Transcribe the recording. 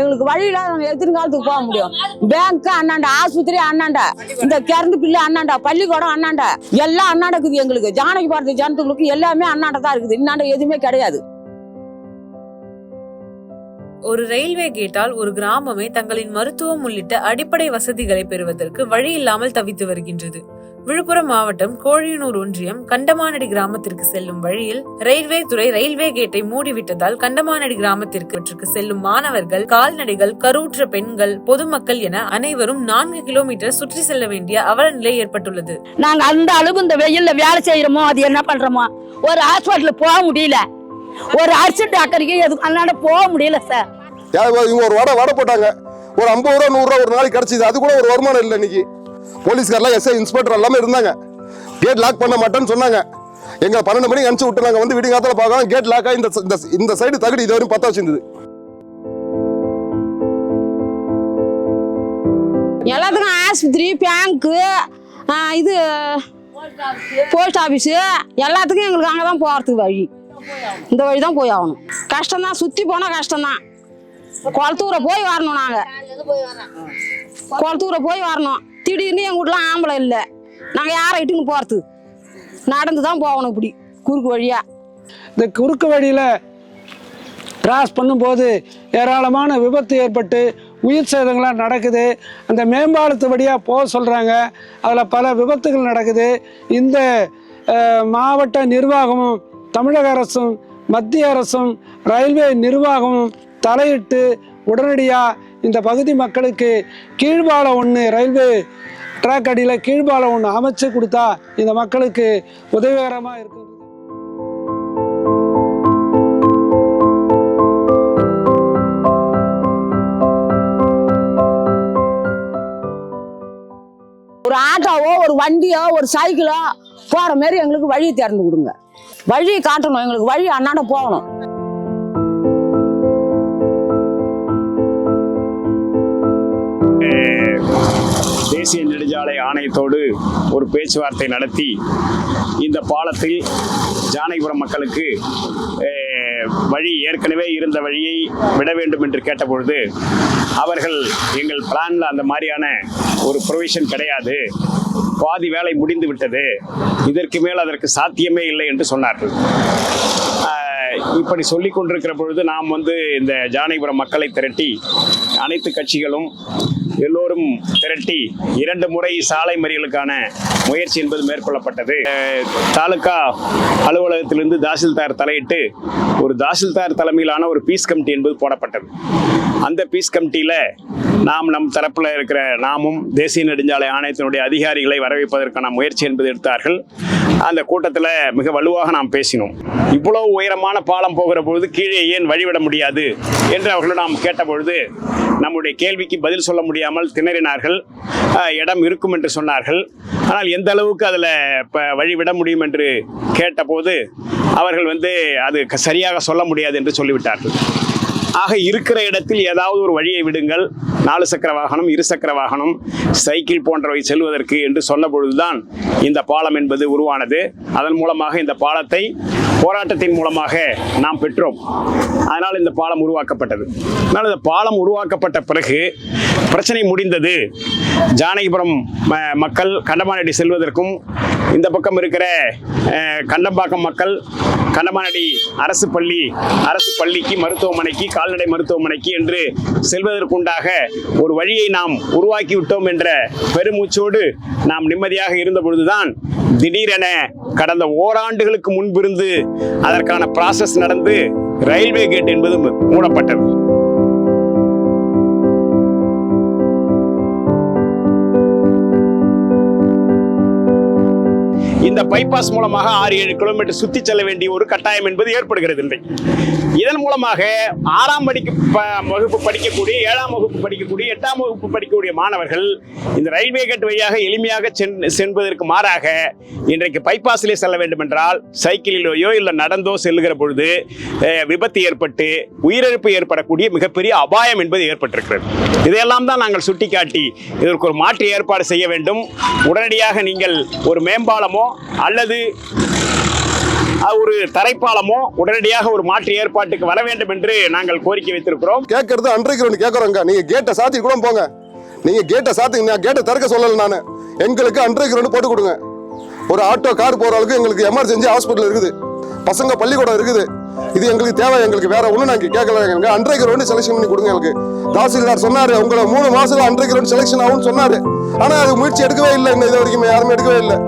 எங்களுக்கு வழியில நாங்க எதிர்காலத்துக்கு போக முடியும்? பேங்க் அண்ணாண்டா ஆஸ்பத்திரி அண்ணாண்டா இந்த கரண்ட் பில்லு அண்ணாண்டா பள்ளிக்கூடம் அண்ணாண்டா எல்லாம் அண்ணாண்டா இருக்குது எங்களுக்கு. ஜானகி பாரதி ஜனத்துகளுக்கு எல்லாமே அண்ணாண்டா தான் இருக்குது. இன்னாண்ட எதுவுமே கிடையாது. ஒரு ரயில்வே கேட்டால் ஒரு கிராமமே தங்களின் மருத்துவம் உள்ளிட்ட அடிப்படை வசதிகளை பெறுவதற்கு வழி இல்லாமல் தவித்து வருகின்றது. விழுப்புரம் மாவட்டம் கோழியனூர் ஒன்றியம் கண்டமானடி கிராமத்திற்கு செல்லும் வழியில் ரயில்வே துறை ரயில்வே கேட்டை மூடிவிட்டதால் கண்டமானடி கிராமத்திற்கு செல்லும் மாணவர்கள் கால்நடைகள் கருவுற்ற பெண்கள் பொதுமக்கள் என அனைவரும் நான்கு கிலோமீட்டர் சுற்றி செல்ல வேண்டிய அவல நிலை ஏற்பட்டுள்ளது. நாங்க அந்த அளவு இந்த வெயில்ல வேலை செய்யறோமோ அது என்ன பண்றோமோ? ஒரு ஹாஸ்பிட்டல் போக முடியல. ஒரு அரிசி டாக்டருக்கு எதுக்கு? அதனால போக முடியல சார் ஒரு வடை வடை போட்டாங்க. ஒரு ஐம்பது ரூபா நூறுரூவா ஒரு நாளைக்கு கிடைச்சிது. அது கூட ஒரு வருமானம் இல்லை இன்னைக்கு. போலீஸ்காரெல்லாம் எஸ்ஐ இன்ஸ்பெக்டர் எல்லாமே இருந்தாங்க. கேட் லாக் பண்ண மாட்டேன்னு சொன்னாங்க. எங்க பன்னெண்டு மணிக்கு அனுப்பிச்சு விட்டு நாங்கள் வந்து விடிய காலத்தில் பார்க்கலாம் கேட் லாக் ஆகி இந்த இந்த இந்த சைடு தகுதி இது வரையும் பத்த வச்சிருந்தது எல்லாத்துக்கும் ஆஸ்பத்திரி பேங்க்கு இது போஸ்ட் ஆஃபீஸு எல்லாத்துக்கும் எங்களுக்கு அங்கே தான் போகிறதுக்கு வழி. இந்த வழி தான் போய் ஆகணும். கஷ்டம்தான். சுற்றி போனால் கஷ்டம்தான். குளத்தூரை போய் வரணும் நாங்கள் குளத்தூரை போய் வரணும். திடீர்னு எங்கள் வீட்டில் ஆம்பளை இல்லை. நாங்கள் யாரை இட்டுன்னு போகிறது நடந்து தான் போகணும் இப்படி குறுக்கு வழியாக இந்த குறுக்கு வழியில் கிராஸ் பண்ணும்போது ஏராளமான விபத்து ஏற்பட்டு உயிர் சேதங்கள்லாம் நடக்குது. அந்த மேம்பாலத்து வழியாக போக சொல்கிறாங்க அதில் பல விபத்துகள் நடக்குது. இந்த மாவட்ட நிர்வாகமும் தமிழக அரசும் மத்திய அரசும் ரயில்வே நிர்வாகமும் தலையிட்டு உடனடியாக இந்த பகுதி மக்களுக்கு கீழ்பாலம் ஒன்று ரயில்வே ட்ராக் அடியில் கீழ்பாலம் ஒன்று அமைச்சு கொடுத்தா இந்த மக்களுக்கு உதவிகரமாக இருக்கும். ஒரு ஆட்டோவோ ஒரு வண்டியோ ஒரு சைக்கிளோ போகிற மாரி எங்களுக்கு வழி திறந்து கொடுங்க. வழி காட்டணும் எங்களுக்கு. வழி அண்ணாட போகணும். தேசிய நெடுஞ்சாலை ஆணையத்தோடு ஒரு பேச்சுவார்த்தை நடத்தி இந்த பாலத்தில் ஜானகிபுரம் மக்களுக்கு வழி ஏற்கனவே இருந்த வழியை விட வேண்டும் என்று கேட்டபொழுது அவர்கள் எங்கள் பிளான்ல அந்த மாதிரியான ஒரு ப்ரொவிஷன் கிடையாது. பாதி வேலை முடிந்து விட்டது. இதற்கு மேல் அதற்கு சாத்தியமே இல்லை என்று சொன்னார்கள். இப்படி சொல்லிக் கொண்டிருக்கிற பொழுது நாம் வந்து இந்த ஜானகிபுரம் மக்களை திரட்டி அனைத்து கட்சிகளும் எல்லோரும் திரட்டி இரண்டு முறை சாலை மறியலுக்கான முயற்சி என்பது மேற்கொள்ளப்பட்டது. தாலுகா அலுவலகத்திலிருந்து தாசில்தார் தலையிட்டு ஒரு தாசில்தார் தலைமையிலான ஒரு பீஸ் கமிட்டி என்பது போடப்பட்டது. அந்த பீஸ் கமிட்டியில் நாம் நம் தரப்பில் இருக்கிற நாமும் தேசிய நெடுஞ்சாலை ஆணையத்தினுடைய அதிகாரிகளை வரவேற்பதற்கான முயற்சி என்பது எடுத்தார்கள். அந்த கூட்டத்தில் மிக வலுவாக நாம் பேசினோம். இவ்வளவு உயரமான பாலம் போகிற பொழுது கீழே ஏன் வழிவிட முடியாது என்று அவர்கள் நாம் கேட்டபொழுது நம்முடைய கேள்விக்கு பதில் சொல்ல முடியாமல் திணறினார்கள். இடம் இருக்கும் என்று சொன்னார்கள். ஆனால் எந்த அளவுக்கு அதில் இப்போ வழிவிட முடியும் என்று கேட்டபோது அவர்கள் வந்து அது சரியாக சொல்ல முடியாது என்று சொல்லிவிட்டார்கள். ஆக இருக்கிற இடத்தில் ஏதாவது ஒரு வழியை விடுங்கள். நாலு சக்கர வாகனம் இருசக்கர வாகனம் சைக்கிள் போன்றவை செல்வதற்கு என்று சொன்ன பொழுதுதான் இந்த பாலம் என்பது உருவானது. அதன் மூலமாக இந்த பாலத்தை போராட்டத்தின் மூலமாக நாம் பெற்றோம். அதனால் இந்த பாலம் உருவாக்கப்பட்டது. அதனால் இந்த பாலம் உருவாக்கப்பட்ட பிறகு பிரச்சனை முடிந்தது. ஜானகிபுரம் ம- மக்கள் கண்டமானடி செல்வதற்கும் இந்த பக்கம் இருக்கிற கண்டம்பாக்கம் மக்கள் கண்டமானடி அரசு பள்ளி அரசு பள்ளிக்கு மருத்துவமனைக்கு கால்நடை மருத்துவமனைக்கு என்று செல்வதற்குண்டாக ஒரு வழியை நாம் உருவாக்கி விட்டோம் என்ற பெருமூச்சோடு நாம் நிம்மதியாக இருந்த பொழுதுதான் திடீரென கடந்த ஓராண்டுகளுக்கு முன்பிருந்து அதற்கான ப்ராசஸ் நடந்து ரயில்வே கேட் என்பது மூடப்பட்டது. இந்த பைபாஸ் மூலமாக ஆறு ஏழு கிலோமீட்டர் சுத்தி செல்ல வேண்டிய ஒரு கட்டாயம் என்பது ஏற்படுகிறது இன்றைக்கு இதன் மூலமாக ஆறாம் படிக்கு ப- வகுப்பு படிக்கக்கூடிய ஏழாம் வகுப்பு படிக்கக்கூடிய எட்டாம் வகுப்பு படிக்கக்கூடிய மாணவர்கள் இந்த ரயில்வே கேட் வழியாக எளிமையாக சென்- செல்வதற்கு மாறாக இன்றைக்கு பைபாஸிலே செல்ல வேண்டும் என்றால் சைக்கிளிலோயோ இல்லை நடந்தோ செல்லுகிற பொழுது விபத்து ஏற்பட்டு உயிரிழப்பு ஏற்படக்கூடிய மிகப்பெரிய அபாயம் என்பது ஏற்பட்டிருக்கிறது. இதையெல்லாம் தான் நாங்கள் சுட்டிக்காட்டி இதற்கு ஒரு மாற்று ஏற்பாடு செய்ய வேண்டும். உடனடியாக நீங்கள் ஒரு மேம்பாலமோ அல்லது ஒரு தரைப்பாலமோ உடனடியாக ஒரு மாற்று ஏற்பாட்டுக்கு வர வேண்டும் என்று நாங்கள் கோரிக்கை வைத்திருக்கிறோம். கேட்கறது அன்றைக்கு கேட்கறோங்க கேட்குறோங்க நீங்க கேட்டை சாத்தி கூட போங்க. நீங்க கேட்டை சாத்தி நான் கேட்டை திறக்க சொல்லல நான். எங்களுக்கு அன்றைக்கு கிரவுண்ட் போட்டு கொடுங்க. ஒரு ஆட்டோ கார் போற அளவுக்கு எங்களுக்கு எமர்ஜென்சி ஹாஸ்பிட்டல் இருக்குது. பசங்க பள்ளிக்கூடம் இருக்குது. இது எங்களுக்கு தேவை எங்களுக்கு வேற ஒன்றும் நாங்க கேட்கல எங்களுக்கு அண்டர் கிரவுண்ட் செலெக்ஷன் பண்ணி கொடுங்க எங்களுக்கு. தாசில்தார் சொன்னாரு உங்களை மூணு மாசத்துல அன்றைக்கு ரெண்டு செலெக்ஷன் ஆகும்னு சொன்னாரு. ஆனா அது முயற்சி எடுக்கவே இல்லை இன்னும் இது வரைக்கும் யாருமே எடுக்கவே இல்லை.